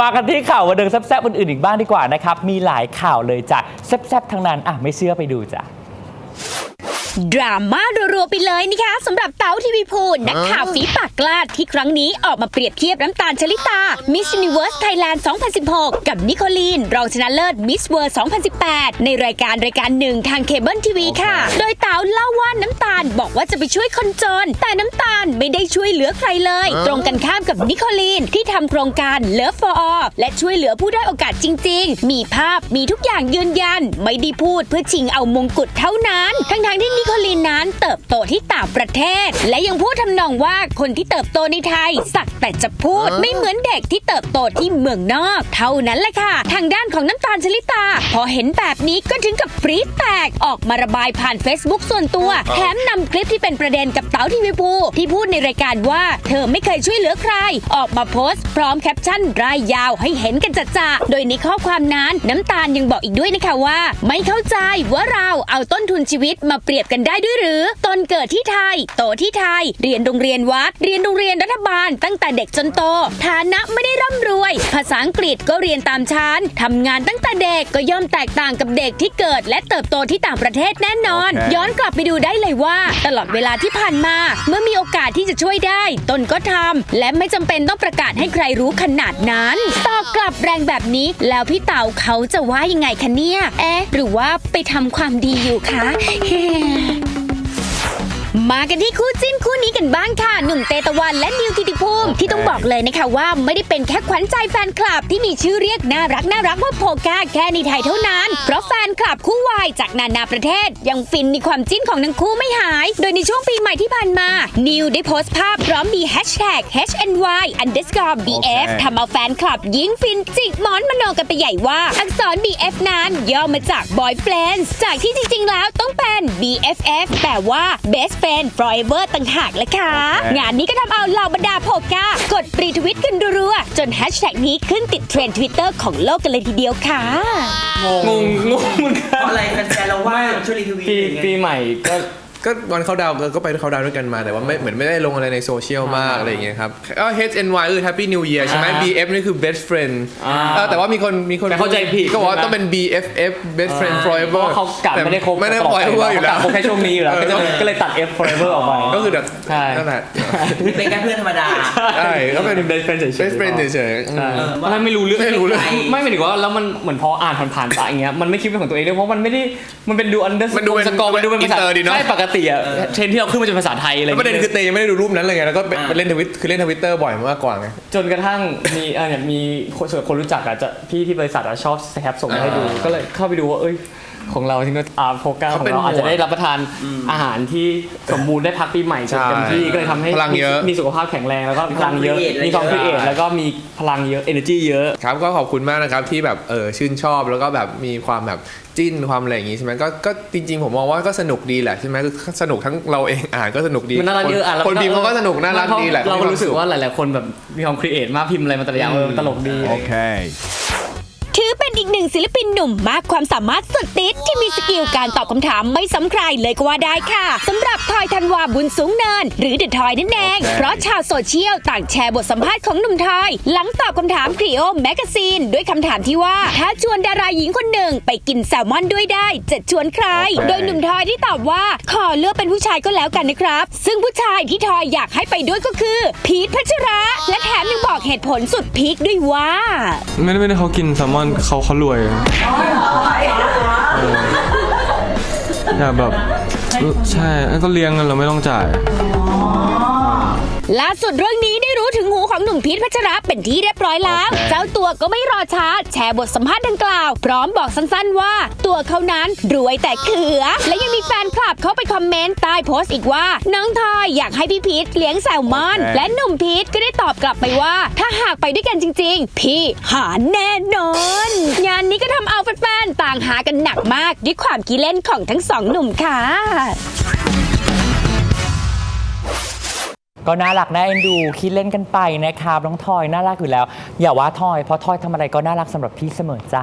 มากันที่ข่าววันเดิงแซ่บๆอื่นๆอีกบ้างดีกว่านะครับ มีหลายข่าวเลยจ้ะแซ่บๆทั้งนั้นอะไม่เชื่อไปดูจ้ะ ดราม่ารัวๆไปเลยนะคะสำหรับเต๋าทีวีพูนนักข่าวฝีปากกล้าที่ครั้งนี้ออกมาเปรียบเทียบน้ำตาลชลิตา Miss Universe Thailand 2016 กับนิโคลีน รองชนะเลิศ Miss World 2018 ในรายการรายการหนึ่งทางเคเบิลทีวีค่ะ โดยเต๋าเล่าว่าน้ำตาลบอกว่าจะไปช่วยคนจน แต่น้ำตาลไม่ได้ช่วยเหลือใครเลย ตรงกันข้ามกับนิโคลีนที่ทำโครงการ Love for All และช่วยเหลือผู้ได้อยโอกาสจริง ๆ มีภาพมีทุกอย่างยืนยัน ไม่ได้พูดเพื่อชิงเอามงกุฎเท่านั้น ทั้งๆที่นิโคลีนนั้นเติบโตที่ต่างประเทศ และยังพูดทำนองว่าคนที่เติบโตในไทย สักแต่จะพูดไม่เหมือนเด็กที่เติบโตที่เมืองนอก เท่านั้นแหละค่ะ ทางด้านของน้ำตาลชลิตา พอเห็นแบบนี้ก็ถึงกับปรี๊ดแตกออกมาระบายผ่าน Facebook ส่วนตัว แถมนำคลิปที่เป็นประเด็นกับเต๋าทีวีภูที่พูดในรายการว่า เธอไม่เคยช่วยเหลือใคร ออกมาโพสต์ พร้อมแคปชั่นรายยาวให้เห็นกันจัดๆโดยในข้อความนั้นน้ำตาลยังบอกอีกด้วยนะคะว่า ไม่เข้าใจว่าเราเอาต้นทุนชีวิตมาเปรียบกันได้ด้วยหรือ ตนเกิดที่ไทย โตที่ไทย เรียนโรงเรียนวัด เรียนโรงเรียนรัฐบาล ตั้งแต่เด็กจนโต ฐานะไม่ได้ร่ำรวย ภาษาอังกฤษก็เรียนตามชั้นทำงานตั้งแต่เด็กก็ย่อมแตกต่างกับเด็กที่เกิด และเติบโตที่ต่างประเทศแน่นอนโอเคย้อนกลับไปดูได้เลยว่า ตลอดเวลาที่ผ่านมา เมื่อมีโอกาสที่จะช่วยได้ ตนก็ทำและไม่จำเป็นต้องประกาศให้ใครรู้ขนาดนั้นตอบกลับแรงแบบนี้ แล้วพี่เต่าเขาจะว่ายังไงคะเนี่ย เอ๊ะ หรือว่าไปทำความดีอยู่คะ มากันที่คู่จิ้นคู่นี้กันบ้างค่ะ หนุ่มเตตะวันและนิวกิติภูมิที่ต้องบอกเลยนะคะว่าไม่ได้เป็นแค่ขวัญใจแฟนคลับที่มีชื่อเรียกน่ารักน่ารักว่าโพกาแค่ในไทยเท่านั้น เพราะแฟนคลับคู่วายจากนานาประเทศ ยังฟินในความจิ้นของทั้งคู่ไม่หาย โดยในช่วงปีใหม่ที่ผ่านมา นิวได้โพสต์ภาพพร้อมมีแฮชแท็ก HNY underscore BF ทำเอาแฟนคลับยิ่งฟินจิกหมอนมโนกันไปใหญ่ว่า อักษร BF นั้นย่อมาจาก boy friends จากที่จริงๆแล้วต้องเป็น BFF แต่ว่า best friend forever ต่างหากแหละค่ะโอเคงานนี้ก็ทำเอาเหล่าบรรดาโพก้ากดรีทวิตกันรัวๆจนแฮชแท็กนี้ขึ้นติดเทรนด์ทวิตเตอร์ของโลกกันเลยทีเดียวค่ะ งงงงเหมือนกันเพราะอะไรแฟนๆเราว่าช่วยรีทวีตปีหรือไงปีใหม่ก็ ก็วันเขาดาวน์ก็ไปเขาดาวน์ด้วยกันมาแต่ว่าไม่เหมือนไม่ได้ลงอะไรในโซเชียลมากอะไรอย่างเงี้ยครับก็ HNY คือ Happy New Year ใช่ไหมอ่า BF นี่คือ best friend อ่าเออแต่ว่ามีคนมีคนแต่เข้าใจผิดก็บอกว่าใช่ไหมต้องเป็น BFF best friend เพราะ forever ว่าเขากะไม่ได้คบไม่ได้ตลอ forever อยู่แล้วเขากะคบแค่ช่วงนี้อยู่แล้วก็จะก็เลยตัด F forever ออกไปก็คือแบบใช่นั่นแหละเป็นแค่เพื่อนธรรมดาใช่ก็เป็นเบสเฟรนเฉยๆ best friend เฉยๆอืมใช่เออตอนนั้นไม่รู้เรื่องไม่รู้เรื่องไม่หมายถึงว่าแล้วมันเหมือนพออ่านผ่านๆตาอย่างเงี้ยมันไม่คิดเป็นของตัวเองด้วยเพราะมันไม่ได้มันเป็นดูอันเดอร์มันดูเป็นสกอร์มันดูเป็นภาษาอินเตอร์ดีเนอะใช่ปกติอะเทรนด์ที่เราขึ้นมันจะเป็นภาษาไทยอะไรอแล้วย่างประเด็นเงี้ยคือเตยยังไม่ได้ดูรูปนั้นเลยไงแล้วก็ไปอ่าไปเล่นทวิตคือเล่นทวิตเตอร์บ่อยมากกว่าไง จนกระทั่งมีเออเนี่ยมีคนส่วนคนรู้จักอะจะพี่ที่บริษัทอะชอบแคปส่งมาให้ดูอ่าก็เลยเข้าไปดูว่าเอ้ย ของเราที่ก็อาโฟกัสขเขาองเป็นเราอาจหมวดจะได้รับประทานอาหารที่สมบูรณ์ได้พักปีใหม่จนเต็มที่ใช่ก็เลยทำให้พลังเยอะ มีมีสุขภาพแข็งแรงแล้วก็พลังเยอะมีความมีความ create คิดเอทแล้วก็มีพลังเยอะ energy เยอะ ครับก็ขอบคุณมากนะครับที่แบบเออชื่นชอบแล้วก็แบบมีความแบบจิ้นความอะไรอย่างงี้ใช่ไหมก็ก็จริงๆผมมองว่าก็สนุกดีแหละใช่ไหมคือสนุกทั้งเราเองอ่านก็สนุกดีมันน่ารักเยอะอะแล้วคนพิมพ์เขาก็สนุกน่ารักดีแหละ เราก็รู้สึกมีคว่าหลาย ๆ คนแบบมีความครีเอทมากพิมพ์อะไรมาแต่ละอย่างเออมันตลกดี Okay. ถือเป็นอีกหนึ่งศิลปินหนุ่มมากความสามารถสุดติดที่มีสกิลการตอบคำถามไม่ซ้ำใครเลยก็ว่าได้ค่ะสำหรับทอยธันวาบุญสูงเนิน หรือเดอะทอยนั่นเอง เพราะชาวโซเชียลต่างแชร์บทสัมภาษณ์ของหนุ่มทอย หลังตอบคำถามครีโอแมกกาซีนด้วยคำถามที่ว่า ถ้าชวนดาราหญิงคนหนึ่งไปกินแซลมอนด้วยได้จะชวนใคร โดยหนุ่มทอยที่ตอบว่าขอเลือกเป็นผู้ชายก็แล้วกันนะครับ ซึ่งผู้ชายที่ทอยอยากให้ไปด้วยก็คือ พีทพัชระและแถมยังบอกเหตุผลสุดพีคด้วยว่า ไม่ได้ไม่ได้เขากินแซลมอนเขาเขารวยอยากแบบ ใช่ก็เลี้ยงกันเราไม่ต้องจ่าย ล่าสุดเรื่องนี้ได้รู้ถึงหูของหนุ่มพีทพัชระเป็นที่เรียบร้อยแล้ว เจ้าตัวก็ไม่รอช้า แชร์บทสัมภาษณ์ดังกล่าว พร้อมบอกสั้นๆว่า ตัวเขานั้นรวยแต่เขือ และยังมีแฟนคลับเข้าไปคอมเมนต์ใต้โพสต์อีกว่าน้องทอยอยากให้พี่พีทเลี้ยงแซลมอนโอเคและหนุ่มพีทก็ได้ตอบกลับไปว่า ถ้าหากไปด้วยกันจริง ๆ พี่หาแน่นอน งานนี้ก็ทำเอาแฟนๆต่างหากันหนักมากด้วยความขี้เล่นของทั้งสองหนุ่มค่ะ ก็น่ารักน่าเอ็นดูคิดเล่นกันไปนะครับน้องทอยน่ารักอยู่แล้ว อย่าว่าทอยเพราะทอยทำอะไรก็น่ารักสำหรับพี่เสมอจ้า